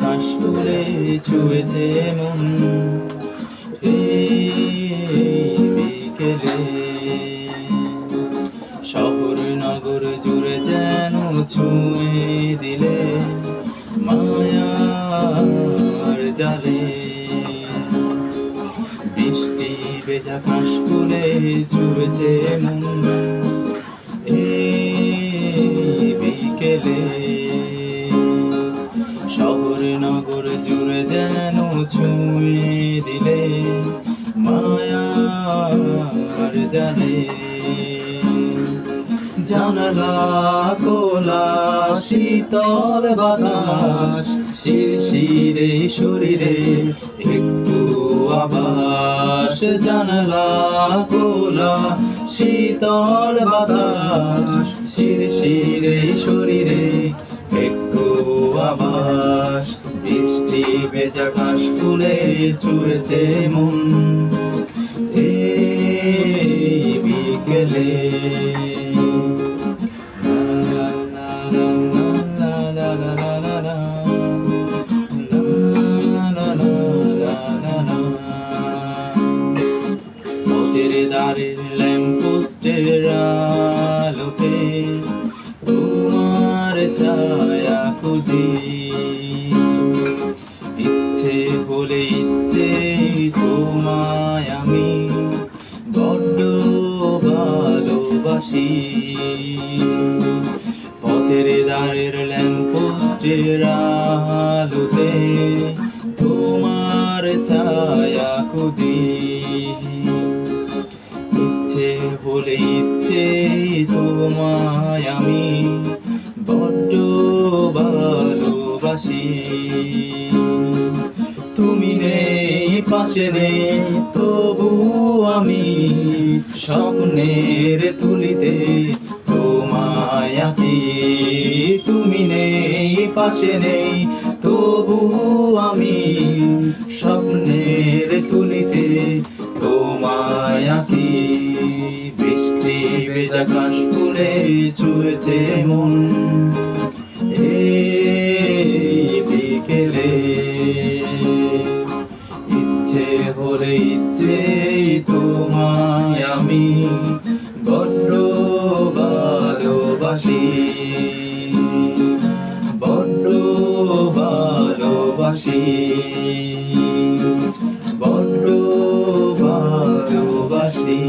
কাশ ফুলে ছুঁয়েছে মন। বিকেলে শহর নগর জুড়ে যেন ছুঁয়ে দিলে মায়ার জালে। বৃষ্টি বেজা কাশ ফুলে ছুঁয়েছে মন। শহর নগর জুড়ে যেন ছুঁয়ে দিলে মায়ার জালে জানালা কোলা শীতল বাতাস শিরশিরে শরীরে একটু আবাস জানালা কোলা শীতল বাতাস শিরশিরে শরীরে ভেজা ঘাস ফুলে ছুঁয়েছে মন। এই বিকেলে। তোমার ছায়া খুঁজি। ইচ্ছে হলে ইচ্ছে তোমায় আমি। বড্ড ভালোবাসি। পথের দ্বারের ল্যাম্পোস্টের আলোতে তোমার ছায়া খুঁজি। ইচ্ছে হলে ইচ্ছে তোমায় আমি। ভালোবাসি তুমি নেই, পাশে নেই, তবু আমি স্বপ্নের তুলিতে তোমায় আঁকি। তুমি নেই, পাশে নেই, তবু আমি স্বপ্নের তুলিতে তোমায় আঁকি। বৃষ্টি বেজাকাশ ফুলে ছুঁয়েছে মন। এই ইচ্ছে তোমায় আমি বড্ড ভালোবাসি। বড্ড ভালোবাসি। বড্ড ভালোবাসি।